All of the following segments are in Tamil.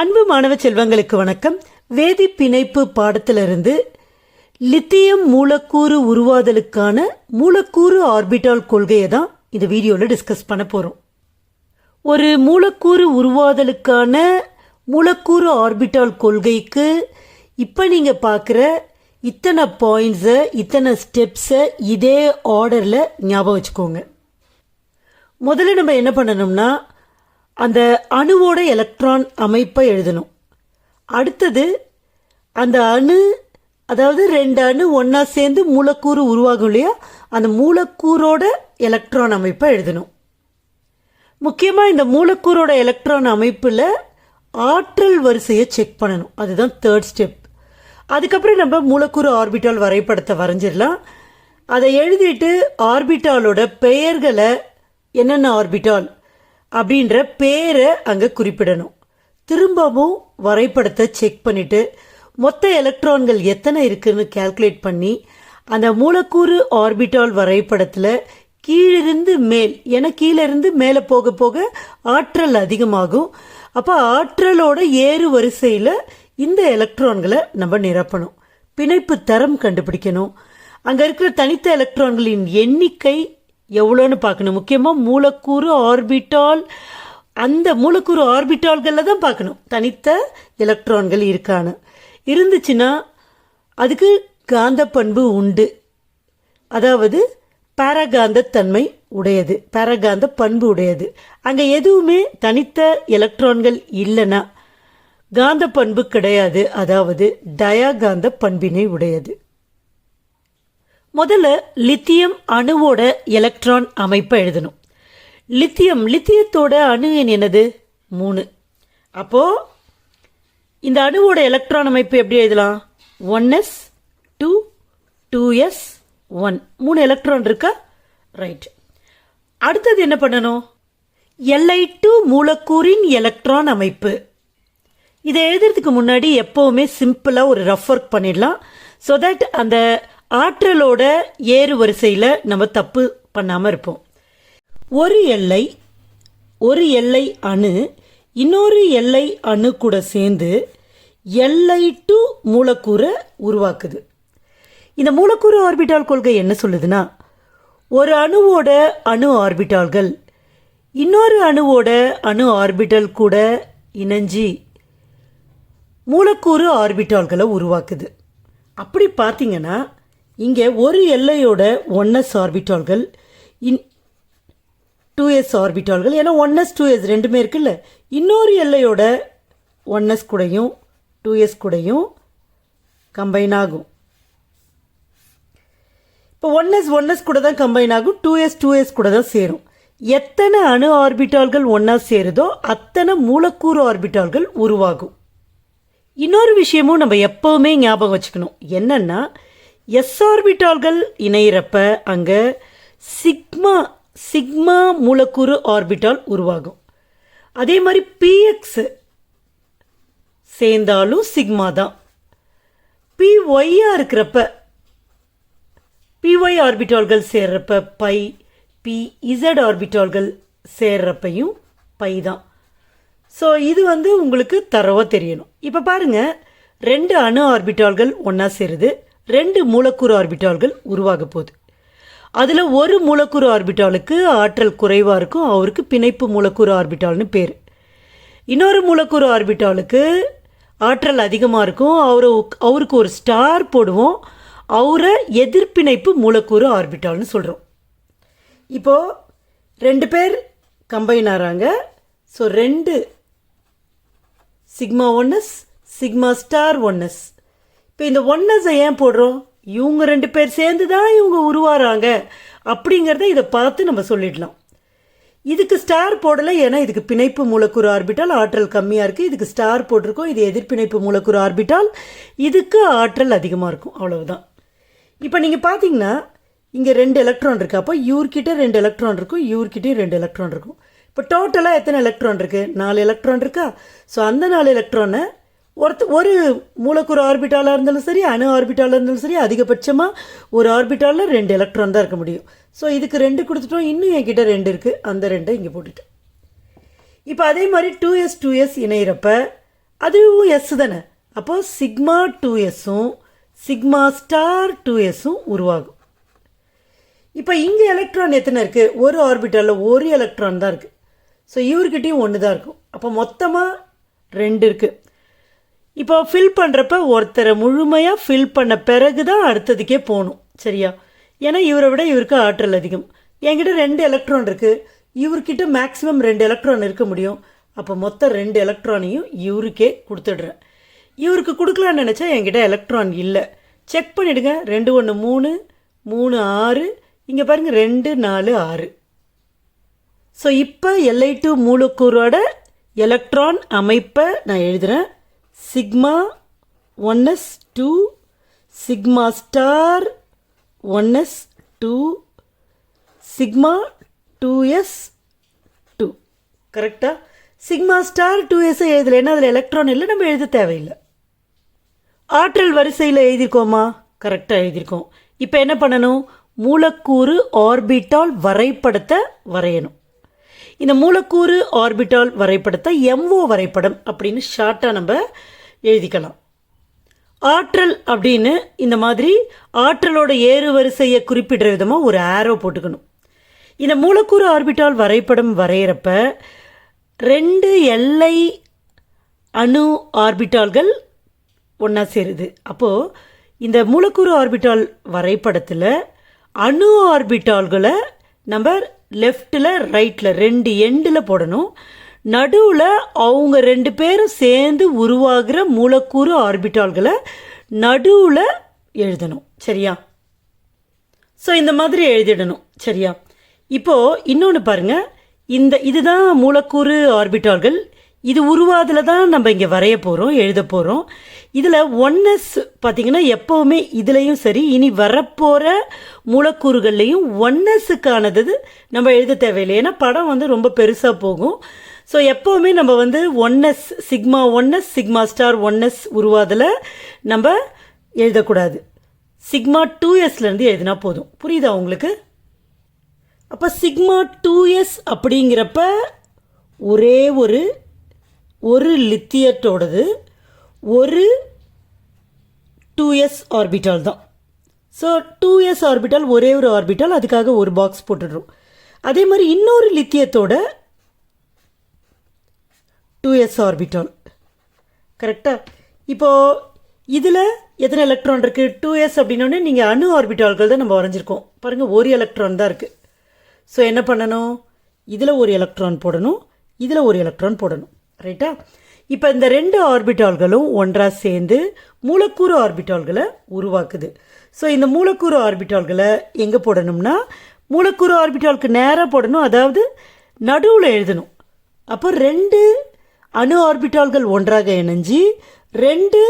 அன்பு மாணவ செல்வங்களுக்கு வணக்கம். வேதி பிணைப்பு பாடத்திலிருந்து லித்தியம் மூலக்கூறு உருவாதலுக்கான மூலக்கூறு ஆர்பிட்டால் கொள்கையை தான் இந்த வீடியோவில் டிஸ்கஸ் பண்ண போகிறோம் ஒரு மூலக்கூறு உருவாதலுக்கான மூலக்கூறு ஆர்பிட்டால் கொள்கைக்கு இப்போ நீங்கள் பார்க்குற இத்தனை பாயிண்ட்ஸை இத்தனை ஸ்டெப்ஸை இதே ஆர்டரில் ஞாபகம் வச்சுக்கோங்க. முதல்ல நம்ம என்ன பண்ணணும்னா அந்த அணுவோட எலக்ட்ரான் அமைப்பை எழுதணும். அடுத்தது அந்த அணு அதாவது ரெண்டு அணு ஒன்றா சேர்ந்து மூலக்கூறு உருவாகும் இல்லையா? அந்த மூலக்கூறோட எலக்ட்ரான் அமைப்பை எழுதணும். முக்கியமாக இந்த மூலக்கூறோட எலக்ட்ரான் அமைப்பில் ஆற்றல் வரிசையை செக் பண்ணணும். அதுதான் தேர்ட் ஸ்டெப் அதுக்கப்புறம் நம்ம மூலக்கூறு ஆர்பிட்டால் வரைபடத்தை வரைஞ்சிடலாம். அதை எழுதிட்டு ஆர்பிட்டாலோட பெயர்களை என்னென்ன ஆர்பிட்டால் அப்படின்ற பேரை அங்கே குறிப்பிடணும். திரும்பவும் வரைபடத்தை செக் பண்ணிவிட்டு மொத்த எலக்ட்ரான்கள் எத்தனை இருக்குன்னு கால்குலேட் பண்ணி அந்த மூலக்கூறு ஆர்பிட்டால் வரைபடத்தில் கீழிருந்து மேல் ஏன்னா கீழிருந்து மேலே போக போக ஆற்றல் அதிகமாகும். அப்போ ஆற்றலோட ஏறு வரிசையில் இந்த எலக்ட்ரான்களை நம்ம நிரப்பணும். பிணைப்பு தரம் கண்டுபிடிக்கணும். அங்கே இருக்கிற தனித்த எலக்ட்ரான்களின் எண்ணிக்கை எவ்வளோன்னு பார்க்கணும். முக்கியமாக மூலக்கூறு ஆர்பிட்டால் அந்த மூலக்கூறு ஆர்பிட்டால்களில் தான் பார்க்கணும். தனித்த எலக்ட்ரான்கள் இருக்கான்னு. இருந்துச்சுன்னா அதுக்கு காந்த பண்பு உண்டு. அதாவது பாரகாந்த தன்மை உடையது. பாரகாந்த பண்பு உடையது. அங்கே எதுவுமே தனித்த எலக்ட்ரான்கள் இல்லைன்னா காந்த பண்பு கிடையாது. அதாவது டயாகாந்த பண்பினை உடையது. முதல்ல லித்தியம் அணுவோட எலக்ட்ரான் அமைப்பை எழுதணும். லித்தியம் லித்தியத்தோட அணு எண் என்னது? மூணு. அப்போ இந்த அணுவோட எலக்ட்ரான் அமைப்பு எப்படி எழுதலாம்? One S two two S one. மூணு எலக்ட்ரான் இருக்கா? ரைட். அடுத்தது என்ன பண்ணணும்? எல்ஐ டூ மூலக்கூறின் எலக்ட்ரான் அமைப்பு. இதை எழுதுறதுக்கு முன்னாடி எப்போவுமே சிம்பிளாக ஒரு ரஃப் ஒர்க் பண்ணிடலாம். ஸோ தட் அந்த ஆற்றலோட ஏறு வரிசையில் நம்ம தப்பு பண்ணாமல் இருப்போம். ஒரு எல்லை ஒரு எல்லை அணு இன்னொரு எல்லை அணு கூட சேர்ந்து எல்லை டு மூலக்கூறை உருவாக்குது. இந்த மூலக்கூறு ஆர்பிட்டால் கொள்கை என்ன சொல்லுதுன்னா ஒரு அணுவோட அணு ஆர்பிட்டால்கள் இன்னொரு அணுவோட அணு ஆர்பிட்டல் கூட இணைஞ்சி மூலக்கூறு ஆர்பிட்டால்களை உருவாக்குது. அப்படி பார்த்தீங்கன்னா இங்கே ஒரு எல்லையோட ஒன் எஸ் ஆர்பிட்டால்கள் இன் டூ எஸ் ஆர்பிட்டால்கள் ஏன்னா ஒன் எஸ் டூ எஸ் ரெண்டுமே இருக்குல்ல. இன்னொரு எல்லையோட ஒன் எஸ் கூடையும் டூ எஸ் கூடையும் கம்பைன் ஆகும். இப்போ ஒன் எஸ் ஒன் எஸ் கூட தான் கம்பைன் ஆகும் டூ எஸ் டூ எஸ் கூட தான் சேரும். எத்தனை அணு ஆர்பிட்டால்கள் ஒன்றா சேருதோ அத்தனை மூலக்கூறு ஆர்பிட்டால்கள் உருவாகும். இன்னொரு விஷயமும் நம்ம எப்போவுமே ஞாபகம் வச்சுக்கணும். என்னன்னா எஸ் ஆர்பிட்டால்கள் இணையிறப்ப அங்கே சிக்மா சிக்மா மூலக்கூறு ஆர்பிட்டால் உருவாகும். அதே மாதிரி பிஎக்ஸ் சேர்ந்தாலும் சிக்மா தான். பிஒய்யாக இருக்கிறப்ப பிஒய் ஆர்பிட்டால்கள் சேர்றப்ப பை பி இசட் ஆர்பிட்டால்கள் சேர்றப்பையும் பை தான். ஸோ இது வந்து உங்களுக்கு தரவாக தெரியணும். இப்போ பாருங்கள் ரெண்டு அணு ஆர்பிட்டால்கள் ஒன்றா சேருது. ரெண்டு மூலக்கூறு ஆர்பிட்டால்கள் உருவாக போகுது. அதில் ஒரு மூலக்கூறு ஆர்பிட்டாலுக்கு ஆற்றல் குறைவாக இருக்கும் அவருக்கு பிணைப்பு மூலக்கூறு ஆர்பிட்டால்னு பேர். இன்னொரு மூலக்கூறு ஆர்பிட்டாலுக்கு ஆற்றல் அதிகமாக இருக்கும் அவரை அவருக்கு ஒரு ஸ்டார் போடுவோம் அவரை எதிர்ப்பிணைப்பு மூலக்கூறு ஆர்பிட்டால்னு சொல்கிறோம் இப்போது ரெண்டு பேர் கம்பைன் ஆகிறாங்க ஸோ ரெண்டு sigma one s sigma star one s இப்போ இந்த ஒன்னஸை ஏன் போடுறோம்? இவங்க ரெண்டு பேர் சேர்ந்து தான் இவங்க உருவாகிறாங்க அப்படிங்கிறத இதை பார்த்து நம்ம சொல்லிடலாம். இதுக்கு ஸ்டார் போடலை ஏன்னா இதுக்கு பிணைப்பு மூலக்கூறு ஆர்பிட்டால் ஆற்றல் கம்மியாக இருக்குது இதுக்கு ஸ்டார் போட்டிருக்கோம் இது எதிர்ப்பிணைப்பு மூலக்கூறு ஆர்பிட்டால் இதுக்கு ஆற்றல் அதிகமாக இருக்கும். அவ்வளவுதான். இப்போ நீங்கள் பார்த்தீங்கன்னா இங்கே ரெண்டு எலக்ட்ரான் இருக்குது அப்போ யூர்கிட்ட ரெண்டு எலக்ட்ரான் இருக்கும் யூர்கிட்டையும் ரெண்டு எலக்ட்ரான் இருக்கும். இப்போ டோட்டலாக எத்தனை எலக்ட்ரான் இருக்குது நாலு எலக்ட்ரான் இருக்கா? ஸோ அந்த நாலு எலக்ட்ரானை ஒருத்த ஒரு மூலக்கூறு ஆர்பிட்டாலாக இருந்தாலும் சரி அணு ஆர்பிட்டாலாக இருந்தாலும் சரி அதிகபட்சமாக ஒரு ஆர்பிட்டாலில் ரெண்டு எலக்ட்ரான் தான் இருக்க முடியும். ஸோ இதுக்கு ரெண்டு கொடுத்துட்டோம். இன்னும் என்கிட்ட ரெண்டு இருக்குது அந்த ரெண்டை இங்கே போட்டுட்டேன். இப்போ அதே மாதிரி டூ எஸ் டூ எஸ் இணையிறப்ப அதுவும் எஸ் தானே. அப்போது சிக்மா டூ எஸ்ஸும் சிக்மா ஸ்டார் டூ எஸ்ஸும் உருவாகும். இப்போ இங்கே எலக்ட்ரான் எத்தனை இருக்குது ஒரு ஆர்பிட்டலில் ஒரு எலக்ட்ரான் தான் இருக்குது ஸோ இவர்கிட்டையும் ஒன்று தான் இருக்கும். அப்போ மொத்தமாக ரெண்டு இருக்குது இப்போ ஃபில் பண்ணுறப்ப ஒருத்தரை முழுமையாக ஃபில் பண்ண பிறகு தான் அடுத்ததுக்கே போகணும் சரியா? ஏன்னா இவரை விட இவருக்கு ஆற்றல் அதிகம். என்கிட்ட ரெண்டு எலக்ட்ரான் இருக்குது இவர்கிட்ட மேக்ஸிமம் ரெண்டு எலக்ட்ரான் இருக்க முடியும். அப்போ மொத்தம் ரெண்டு எலக்ட்ரானையும் இவருக்கே கொடுத்துடுறேன். இவருக்கு கொடுக்கலான்னு நினச்சா என்கிட்ட எலக்ட்ரான் இல்லை. செக் பண்ணிவிடுங்க ரெண்டு ஒன்று மூணு மூணு ஆறு. இங்கே பாருங்கள் ரெண்டு நாலு ஆறு. ஸோ இப்போ எல்ஐ டூ மூலக்கூறோட எலக்ட்ரான் அமைப்பை நான் எழுதுகிறேன் sigma one S two sigma star one S two sigma two S two கரெக்டாக சிக்மா ஸ்டார் டூ எஸ் எழுதலைன்னா அதில் எலக்ட்ரான் இல்லை? நம்ம எழுத தேவையில்லை. ஆற்றல் வரிசையில் எழுதியிருக்கோமா கரெக்டாக எழுதியிருக்கோம் இப்போ என்ன பண்ணணும்? மூலக்கூறு ஆர்பிட்டால் வரைபடத்தை வரையணும். இந்த மூலக்கூறு ஆர்பிட்டால் வரைபடத்தை எம்ஓ வரைபடம் அப்படின்னு ஷார்ட்டாக நம்ம எழுதிக்கலாம். ஆற்றல் அப்படின்னு இந்த மாதிரி ஆற்றலோட ஏறு வரிசையை குறிப்பிடுற விதமாக ஒரு ஆரோ போட்டுக்கணும். இந்த மூலக்கூறு ஆர்பிட்டால் வரைபடம் வரைகிறப்ப ரெண்டு எல்லை அணு ஆர்பிட்டால்கள் ஒன்றா சேருது. அப்போது இந்த மூலக்கூறு ஆர்பிட்டால் வரைபடத்தில் அணு ஆர்பிட்டால்களை நம்ம லெஃப்டில் ரைட்டில் ரெண்டு எண்டில் போடணும். நடுவில் அவங்க ரெண்டு பேரும் சேர்ந்து உருவாகிற மூலக்கூறு ஆர்பிட்டால்களை நடுவில் எழுதணும். சரியா? ஸோ இந்த மாதிரி எழுதிடணும். சரியா? இப்போது இன்னொன்று பாருங்கள் இந்த இதுதான் மூலக்கூறு ஆர்பிட்டால்கள். இது உருவாதில் தான் நம்ம இங்கே வரைய போகிறோம் எழுத போகிறோம் இதில் ஒன்னஸ் பார்த்திங்கன்னா எப்போவுமே இதுலேயும் சரி இனி வரப்போகிற மூலக்கூறுகள்லேயும் ஒன்னஸுக்கானது நம்ம எழுத தேவையில்லை. ஏன்னா படம் வந்து ரொம்ப பெருசாக போகும். ஸோ எப்போவுமே நம்ம வந்து one s sigma one s sigma star one s உருவாதில் நம்ம எழுதக்கூடாது. சிக்மா டூ எஸ்லேருந்து எழுதினா போதும். புரியுதா உங்களுக்கு? அப்போ சிக்மா டூ எஸ் அப்படிங்கிறப்ப ஒரே ஒரு ஒரு லித்தியட்டோடது ஒரு டூ எஸ் ஆர்பிட்டால் தான். ஸோ டூ எஸ் ஆர்பிட்டால் ஒரே ஒரு ஆர்பிட்டால் அதுக்காக ஒரு பாக்ஸ் போட்டுடுறோம். அதே மாதிரி இன்னொரு லித்தியத்தோட டூ எஸ் ஆர்பிட்டால் கரெக்டாக இப்போது இதில் எத்தனை எலக்ட்ரான் இருக்குது டூ எஸ் அப்படின்னோடனே நீங்கள் அணு ஆர்பிட்டால்கள் தான் நம்ம வரைஞ்சிருக்கோம். பாருங்கள் ஒரு எலக்ட்ரான் தான் இருக்குது ஸோ என்ன பண்ணணும்? இதில் ஒரு எலக்ட்ரான் போடணும். இதில் ஒரு எலக்ட்ரான் போடணும். ரைட்டா இப்போ இந்த ரெண்டு ஆர்பிட்டால்களும் ஒன்றாக சேர்ந்து மூலக்கூறு ஆர்பிட்டால்களை உருவாக்குது. ஸோ இந்த மூலக்கூறு ஆர்பிட்டால்களை எங்கே போடணும்னா மூலக்கூறு ஆர்பிட்டாலுக்கு நேராக போடணும் அதாவது நடுவில் எழுதணும். அப்போ ரெண்டு அணு ஆர்பிட்டால்கள் ஒன்றாக இணைஞ்சு ரெண்டு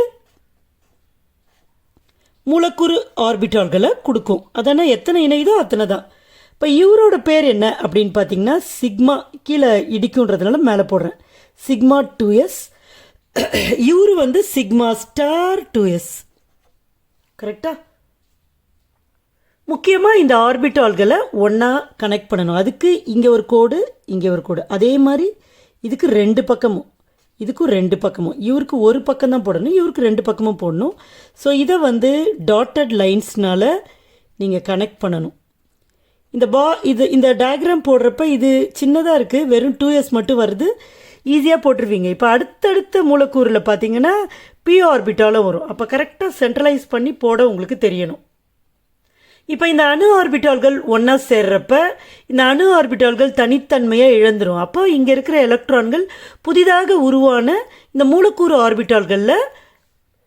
மூலக்கூறு ஆர்பிட்டால்களை கொடுக்கும். அதனால் எத்தனை இணையுதோ அத்தனை தான். இப்போ இவரோட பேர் என்ன அப்படின்னு பார்த்தீங்கன்னா சிக்மா கீழே இடிக்குன்றதுனால மேலே போடுறேன். Sigma two S. இவர் வந்து சிக்மா ஸ்டார் டூ எஸ். கரெக்டா? முக்கியமாக இந்த ஆர்பிட்டால்களை ஒன்றா கனெக்ட் பண்ணணும். அதுக்கு இங்கே ஒரு கோடு இங்கே ஒரு கோடு. அதே மாதிரி இதுக்கு ரெண்டு பக்கமும். இதுக்கும் ரெண்டு பக்கமும். இவருக்கு ஒரு பக்கம் தான் போடணும் இவருக்கு ரெண்டு பக்கமும் போடணும். ஸோ இதை வந்து டாட்டட் லைன்ஸ்னால் நீங்கள் கனெக்ட் பண்ணணும். இந்த பா இது இந்த டயக்ராம் போடுறப்ப இது சின்னதாக இருக்குது வெறும் டூ இயர்ஸ் மட்டும் வருது. ஈஸியாக போட்டுருவீங்க. இப்போ அடுத்தடுத்த மூலக்கூறில் பார்த்தீங்கன்னா பி ஆர்பிட்டாலும் வரும். அப்போ கரெக்டாக சென்ட்ரலைஸ் பண்ணி போட உங்களுக்கு தெரியணும். இப்போ இந்த அணு ஆர்பிட்டால்கள் ஒன்றா சேர்றப்ப இந்த அணு ஆர்பிட்டால்கள் தனித்தன்மையாக இழந்துரும். அப்போ இங்கே இருக்கிற எலக்ட்ரான்கள் புதிதாக உருவான இந்த மூலக்கூறு ஆர்பிட்டால்களில்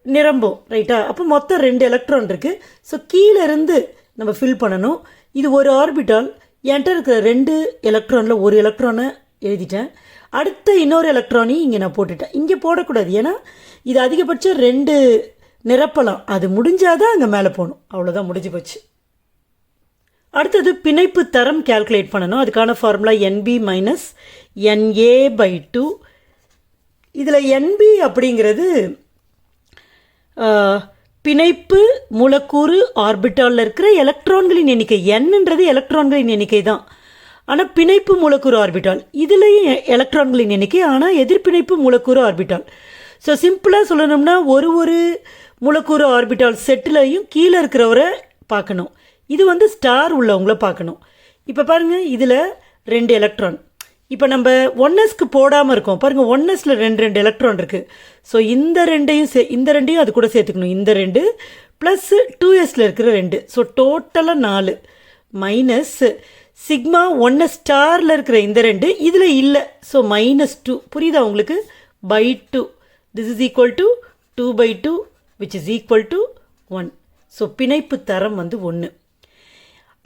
நிரம்பும் ரைட்டா அப்போ மொத்தம் ரெண்டு எலக்ட்ரான் இருக்குது ஸோ கீழே இருந்து நம்ம ஃபில் பண்ணணும். இது ஒரு ஆர்பிட்டால் என்கிட்ட இருக்கிற ரெண்டு எலக்ட்ரானில் ஒரு எலக்ட்ரானை எழுதிட்டேன். அடுத்த இன்னொரு எலக்ட்ரானையும் இங்கே நான் போட்டுட்டேன். இங்கே போடக்கூடாது. ஏன்னா இது அதிகபட்சம் ரெண்டு நிரப்பலாம். அது முடிஞ்சாதான் அங்கே மேலே போகணும். அவ்வளோதான் முடிஞ்சு போச்சு. அடுத்தது பிணைப்பு தரம் கால்குலேட் பண்ணணும். அதுக்கான formula N B minus N A by two இதில் என்பி அப்படிங்கிறது பிணைப்பு மூலக்கூறு ஆர்பிட்டாலில் இருக்கிற எலக்ட்ரான்களின் எண்ணிக்கை. என்னன்றது எலக்ட்ரான்களின் எண்ணிக்கை தான் ஆனால் பிணைப்பு மூலக்கூறு ஆர்பிட்டால். இதுலேயும் எலக்ட்ரான்களின் எண்ணிக்கை ஆனால் எதிர்பிணைப்பு மூலக்கூறு ஆர்பிட்டால். ஸோ சிம்பிளாக சொல்லணும்னா ஒரு ஒரு மூலக்கூறு ஆர்பிட்டால் செட்டிலையும் கீழே இருக்கிறவரை பார்க்கணும். இது வந்து ஸ்டார் உள்ளவங்கள பார்க்கணும். இப்போ பாருங்கள் இதில் ரெண்டு எலக்ட்ரான். இப்போ நம்ம ஒன்னஸ்க்கு போடாமல் இருக்கோம். பாருங்கள் ஒன்னஸில் ரெண்டு ரெண்டு எலக்ட்ரான் இருக்குது ஸோ இந்த ரெண்டையும் சே இந்த ரெண்டையும் அது கூட சேர்த்துக்கணும். இந்த ரெண்டு ப்ளஸ்ஸு டூ எஸில் இருக்கிற ரெண்டு. ஸோ டோட்டலாக நாலு. மைனஸ் சிக்மா ஒன்று ஸ்டாரில் இருக்கிற இந்த ரெண்டு இதில் இல்லை. ஸோ மைனஸ் டூ புரியுதா உங்களுக்கு? By two this is equal to two by two which is equal to one so பிணைப்பு தரம் வந்து ஒன்று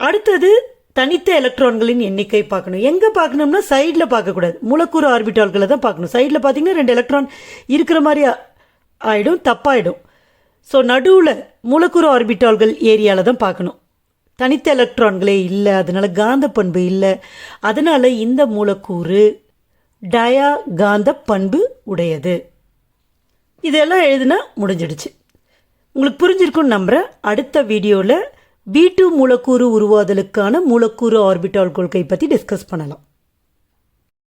அடுத்தது தனித்த எலக்ட்ரான்களின் எண்ணிக்கை பார்க்கணும். எங்கே பார்க்கணும்னா சைடில் பார்க்கக்கூடாது. மூலக்கூறு ஆர்பிட்டால்களை தான் பார்க்கணும். சைடில் பார்த்தீங்கன்னா ரெண்டு எலக்ட்ரான் இருக்கிற மாதிரி ஆகிடும் தப்பாயிடும். ஸோ நடுவில் மூலக்கூறு ஆர்பிட்டால்கள் ஏரியாவில் தான் பார்க்கணும். தனித்த எலக்ட்ரான்களே இல்லை அதனால் காந்த பண்பு இல்லை. அதனால் இந்த மூலக்கூறு டயா காந்த பண்பு உடையது. இதெல்லாம் எழுதுனா முடிஞ்சிடுச்சு. உங்களுக்கு புரிஞ்சிருக்கும்னு நம்புகிறேன் அடுத்த வீடியோவில் பி டூ மூலக்கூறு உருவாதலுக்கான மூலக்கூறு ஆர்பிட்டால் கொள்கை பற்றி டிஸ்கஸ் பண்ணலாம்.